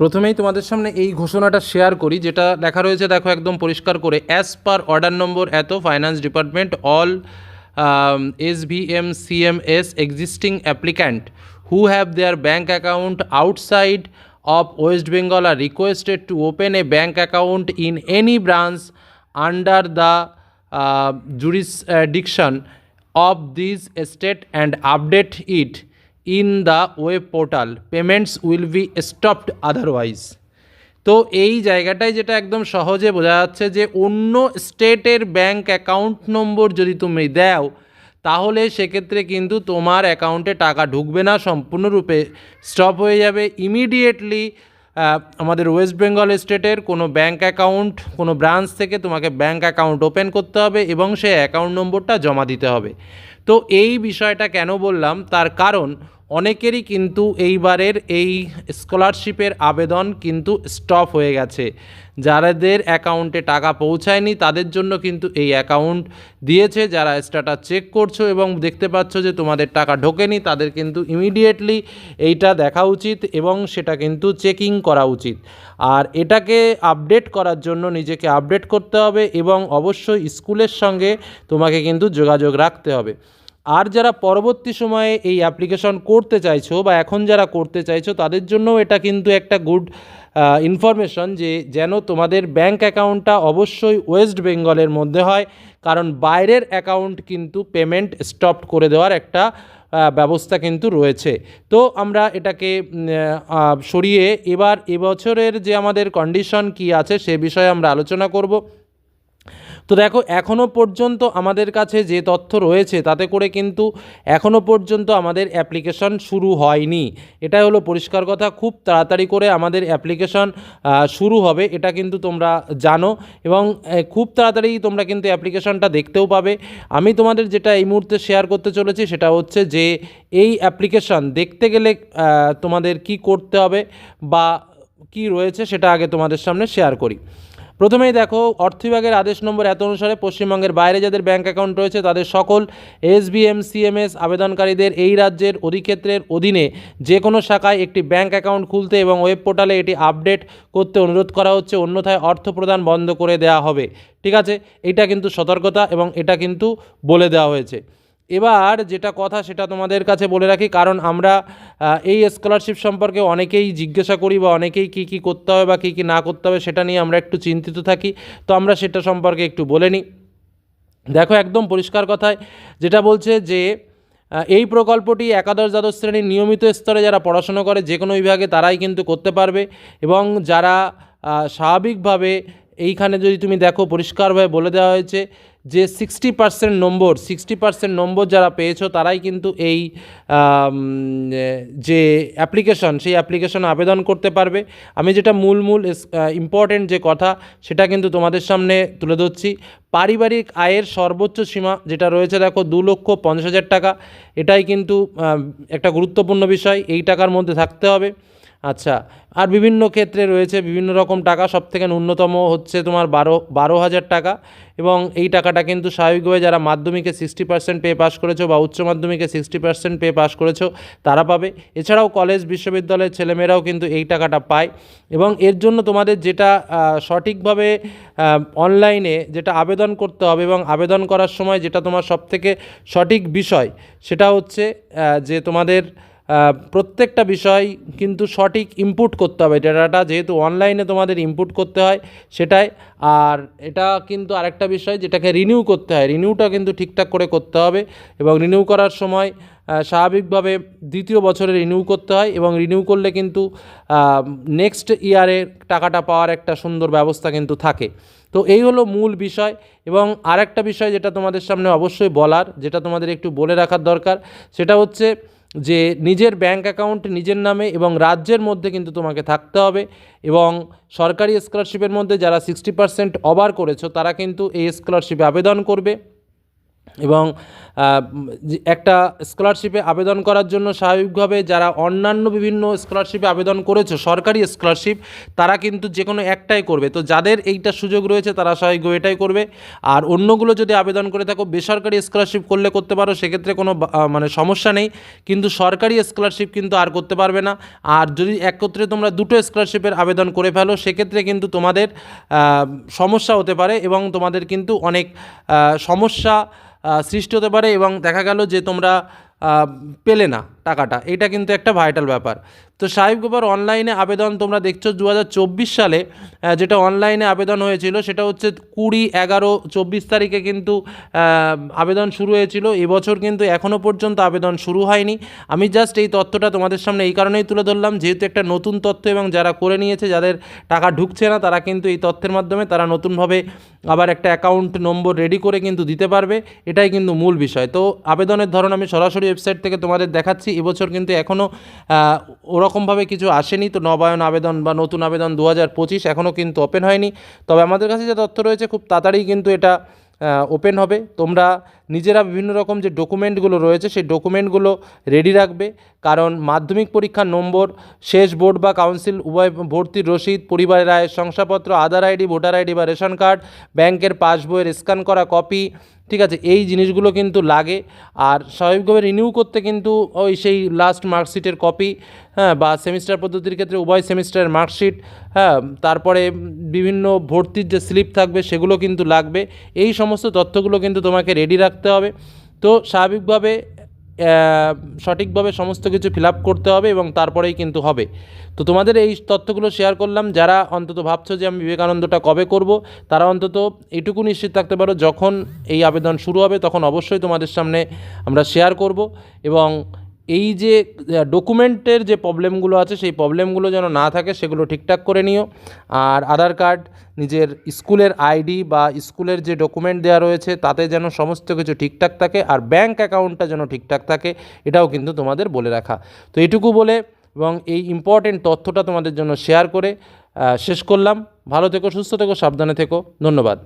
প্রথমেই তোমাদের সামনে এই ঘোষণাটা শেয়ার করি, যেটা লেখা রয়েছে, দেখো, একদম পরিষ্কার করে অ্যাজ পার অর্ডার নম্বর এত finance department all S V M C M S existing applicant who have their bank account outside of West Bengal are requested to open a bank account in any branch under the jurisdiction of this state and update it. In the web portal, payments will be stopped otherwise তো এই জায়গাটায় যেটা একদম সহজে বোঝা যাচ্ছে যে অন্য স্টেটের ব্যাংক অ্যাকাউন্ট নম্বর যদি তুমি দাও, তাহলে সেক্ষেত্রে কিন্তু তোমার অ্যাকাউন্টে টাকা ঢুকবে না, সম্পূর্ণরূপে স্টপ হয়ে যাবে। ইমিডিয়েটলি আমাদের ওয়েস্ট বেঙ্গল স্টেটের কোনো ব্যাঙ্ক অ্যাকাউন্ট, কোনো ব্রাঞ্চ থেকে তোমাকে ব্যাঙ্ক অ্যাকাউন্ট ওপেন করতে হবে এবং সেই অ্যাকাউন্ট নম্বরটা জমা দিতে হবে। তো এই বিষয়টা কেন বললাম? তার কারণ অনেকেরই কিন্তু এইবারের এই স্কলারশিপের আবেদন কিন্তু স্টপ হয়ে গেছে। যাদের অ্যাকাউন্টে টাকা পৌঁছায়নি, তাদের জন্য কিন্তু এই অ্যাকাউন্ট দিয়েছে। যারা স্ট্যাটাস চেক করছ এবং দেখতে পাচ্ছ যে তোমাদের টাকা ঢোকেনি, তাদের কিন্তু ইমিডিয়েটলি এইটা দেখা উচিত এবং সেটা কিন্তু চেকিং করা উচিত। আর এটাকে আপডেট করার জন্য নিজেকে আপডেট করতে হবে এবং অবশ্যই স্কুলের সঙ্গে তোমাকে কিন্তু যোগাযোগ রাখতে হবে। আর যারা পরবর্তী সময়ে এই অ্যাপ্লিকেশন করতে চাইছো বা এখন যারা করতে চাইছো, তাদের জন্য এটা কিন্তু একটা গুড ইনফরমেশন যে যেন তোমাদের ব্যাংক অ্যাকাউন্টটা অবশ্যই ওয়েস্ট বেঙ্গলের মধ্যে হয়। কারণ বাইরের অ্যাকাউন্ট কিন্তু পেমেন্ট স্টপ করে দেওয়ার একটা ব্যবস্থা কিন্তু রয়েছে। তো আমরা এটাকে সরিয়ে এবার এবছরের যে আমাদের কন্ডিশন কি আছে, সে বিষয়ে আমরা আলোচনা করব। তো দেখো এখনও পর্যন্ত আমাদের কাছে যে তথ্য রয়েছে তাতে করে কিন্তু এখনও পর্যন্ত আমাদের অ্যাপ্লিকেশন শুরু হয়নি। এটাই হলো পরিষ্কার কথা। খুব তাড়াতাড়ি করে আমাদের অ্যাপ্লিকেশন শুরু হবে, এটা কিন্তু তোমরা জানো এবং খুব তাড়াতাড়ি তোমরা কিন্তু অ্যাপ্লিকেশনটা দেখতেও পাবে। আমি তোমাদের যেটা এই মুহূর্তে শেয়ার করতে চলেছি সেটা হচ্ছে যে, এই অ্যাপ্লিকেশন দেখতে গেলে তোমাদের কি করতে হবে বা কি রয়েছে সেটা আগে তোমাদের সামনে শেয়ার করি। প্রথমেই দেখো অর্থ বিভাগের আদেশ নম্বর এত অনুসারে পশ্চিমবঙ্গের বাইরে যাদের ব্যাংক অ্যাকাউন্ট রয়েছে, তাদের সকল এসবিএম, সিএমএস আবেদনকারীদের এই রাজ্যের অধিক্ষেত্রের অধীনে যে কোনো শাখায় একটি ব্যাংক অ্যাকাউন্ট খুলতে এবং ওয়েব পোর্টালে এটি আপডেট করতে অনুরোধ করা হচ্ছে। অন্যথায় অর্থ প্রদান বন্ধ করে দেওয়া হবে। ঠিক আছে? এটা কিন্তু সতর্কতা এবং এটা কিন্তু বলে দেওয়া হয়েছে। এবার যেটা কথা সেটা তোমাদের কাছে বলে রাখি, কারণ আমরা এই স্কলারশিপ সম্পর্কে অনেকেই জিজ্ঞাসা করি বা অনেকেই কী কী করতে হবে বা কী কী না করতে হবে, সেটা নিয়ে আমরা একটু চিন্তিত থাকি। তো আমরা সেটা সম্পর্কে একটু বলে নিই। দেখো একদম পরিষ্কার কথায়, যেটা বলছে যে এই প্রকল্পটি একাদশ দ্বাদশ শ্রেণির নিয়মিত স্তরে যারা পড়াশোনা করে, যে কোনো বিভাগে তারাই কিন্তু করতে পারবে এবং যারা স্বাভাবিকভাবে এইখানে যদি তুমি দেখো পরিষ্কারভাবে বলে দেওয়া হয়েছে যে sixty percent number sixty percent number যারা পেয়েছ, তারাই কিন্তু এই যে অ্যাপ্লিকেশন সেই অ্যাপ্লিকেশন আবেদন করতে পারবে। আমি যেটা মূল মূল ইম্পর্টেন্ট যে কথা, সেটা কিন্তু তোমাদের সামনে তুলে ধরছি। পারিবারিক আয়ের সর্বোচ্চ সীমা যেটা রয়েছে, দেখো, দু লক্ষ পঞ্চাশ হাজার টাকা। এটাই কিন্তু একটা গুরুত্বপূর্ণ বিষয়। এই টাকার মধ্যে থাকতে হবে। আচ্ছা আর বিভিন্ন ক্ষেত্রে রয়েছে বিভিন্ন রকম টাকা সব থেকে ন্যূনতম হচ্ছে তোমার বারো বারো হাজার টাকা এবং এই টাকাটা কিন্তু স্বাভাবিকভাবে যারা মাধ্যমিকে সিক্সটি পার্সেন্ট পে পাস করেছ বা উচ্চ মাধ্যমিকে সিক্সটি পার্সেন্ট পে পাস করেছ, তারা পাবে। এছাড়াও কলেজ বিশ্ববিদ্যালয়ের ছেলেমেয়েরাও কিন্তু এই টাকাটা পায় এবং এর জন্য তোমাদের যেটা সঠিকভাবে অনলাইনে যেটা আবেদন করতে হবে এবং আবেদন করার সময় যেটা তোমার সবথেকে সঠিক বিষয়, সেটা হচ্ছে যে তোমাদের প্রত্যেকটা বিষয় কিন্তু সঠিক ইনপুট করতে হবে। ডেটাটা যেহেতু অনলাইনে তোমাদের ইনপুট করতে হয় সেটাই। আর এটা কিন্তু আরেকটা বিষয় যেটাকে রিনিউ করতে হয়। রিনিউটা কিন্তু ঠিকঠাক করে করতে হবে এবং রিনিউ করার সময় স্বাভাবিকভাবে দ্বিতীয় বছরে রিনিউ করতে হয় এবং রিনিউ করলে কিন্তু নেক্সট ইয়ারে টাকাটা পাওয়ার একটা সুন্দর ব্যবস্থা কিন্তু থাকে। তো এই হলো মূল বিষয় এবং আরেকটা বিষয় যেটা তোমাদের সামনে অবশ্যই বলার, যেটা তোমাদের একটু বলে রাখার দরকার, সেটা হচ্ছে যে নিজের ব্যাংক অ্যাকাউন্ট নিজের নামে এবং রাজ্যের মধ্যে কিন্তু তোমাকে থাকতে হবে এবং সরকারি স্কলারশিপের মধ্যে যারা সিক্সটি পার্সেন্ট ওভার করেছ, তারা কিন্তু এই স্কলারশিপে আবেদন করবে। এবং একটা স্কলারশিপে আবেদন করার জন্য স্বাভাবিকভাবে যারা অন্যান্য বিভিন্ন স্কলারশিপে আবেদন করেছে, সরকারি স্কলারশিপ তারা কিন্তু যে কোনো একটাই করবে। তো যাদের এইটা সুযোগ রয়েছে, তারা স্বাভাবিক এটাই করবে। আর অন্যগুলো যদি আবেদন করে থাকো, বেসরকারি স্কলারশিপ করলে করতে পারো, সেক্ষেত্রে কোনো মানে সমস্যা নেই। কিন্তু সরকারি স্কলারশিপ কিন্তু আর করতে পারবে না। আর যদি একত্রে তোমরা দুটো স্কলারশিপের আবেদন করে ফেলো, সেক্ষেত্রে কিন্তু তোমাদের সমস্যা হতে পারে এবং তোমাদের কিন্তু অনেক সমস্যা সৃষ্টি হতে পারে এবং দেখা গেল যে তোমরা পেলে না টাকাটা। এটা কিন্তু একটা ভাইটাল ব্যাপার। তো সাহেব গোপার অনলাইনে আবেদন তোমরা দেখছ দু হাজার চব্বিশ সালে যেটা অনলাইনে আবেদন হয়েছিল, সেটা হচ্ছে কুড়ি এগারো চব্বিশ তারিখে কিন্তু আবেদন শুরু হয়েছিল। এবছর কিন্তু এখনও পর্যন্ত আবেদন শুরু হয়নি। আমি জাস্ট এই তথ্যটা তোমাদের সামনে এই কারণেই তুলে ধরলাম, যেহেতু একটা নতুন তথ্য এবং যারা করে নিয়েছে, যাদের টাকা ঢুকছে না, তারা কিন্তু এই তথ্যের মাধ্যমে তারা নতুনভাবে আবার একটা অ্যাকাউন্ট নম্বর রেডি করে কিন্তু দিতে পারবে। এটাই কিন্তু মূল বিষয়। তো আবেদনের ধরন আমি সরাসরি ওয়েবসাইট থেকে তোমাদের দেখাচ্ছি। এবছর কিন্তু এখনও ওরকমভাবে কিছু আসেনি। তো নবায়ন আবেদন বা নতুন আবেদন দু হাজার পঁচিশ এখনও কিন্তু ওপেন হয়নি। তবে আমাদের কাছে যে তথ্য রয়েছে, খুব তাড়াতাড়ি কিন্তু এটা ওপেন হবে। তোমরা নিজেরা বিভিন্ন রকম যে ডকুমেন্টগুলো রয়েছে, সেই ডকুমেন্টগুলো রেডি রাখবে। কারণ মাধ্যমিক পরীক্ষার নম্বর, শেষ বোর্ড বা কাউন্সিল উভয় ভর্তির রসিদ, পরিবারের আয়ের শংসাপত্র আধার আইডি ভোটার আইডি বা রেশন কার্ড, ব্যাংকের পাসবইয়ের স্ক্যান করা কপি ঠিক আছে? এই জিনিসগুলো কিন্তু লাগে। আর স্বাভাবিকভাবে রিনিউ করতে কিন্তু ওই সেই লাস্ট মার্কশিটের কপি হ্যাঁ বা সেমিস্টার পদ্ধতির ক্ষেত্রে উভয় সেমিস্টারের মার্কশিট হ্যাঁ তারপরে বিভিন্ন ভর্তির যে স্লিপ থাকবে, সেগুলো কিন্তু লাগবে। এই সমস্ত তথ্যগুলো কিন্তু তোমাকে রেডি রাখতে হবে। তো স্বাভাবিকভাবে সঠিকভাবে সমস্ত কিছু ফিল করতে হবে এবং তারপরেই কিন্তু হবে। তো তোমাদের এই তথ্যগুলো শেয়ার করলাম। যারা অন্তত ভাবছ যে আমি বিবেকানন্দটা কবে করব, তারা অন্তত এটুকু নিশ্চিত থাকতে পারো, যখন এই আবেদন শুরু হবে, তখন অবশ্যই তোমাদের সামনে আমরা শেয়ার করব এবং এই যে ডকুমেন্টের যে প্রবলেমগুলো আছে, সেই প্রবলেমগুলো যেন না থাকে, সেগুলো ঠিকঠাক করে নিও। আর আধার কার্ড, নিজের স্কুলের আইডি বা স্কুলের যে ডকুমেন্ট দেওয়া রয়েছে, তাতে যেন সমস্ত কিছু ঠিকঠাক থাকে আর ব্যাংক অ্যাকাউন্টটা যেন ঠিকঠাক থাকে, এটাও কিন্তু তোমাদের বলে রাখা। তো এটুকু বলে এবং এই ইম্পর্টেন্ট তথ্যটা তোমাদের জন্য শেয়ার করে শেষ করলাম। ভালো থেকো, সুস্থ থেকো, সাবধানে থেকো। ধন্যবাদ।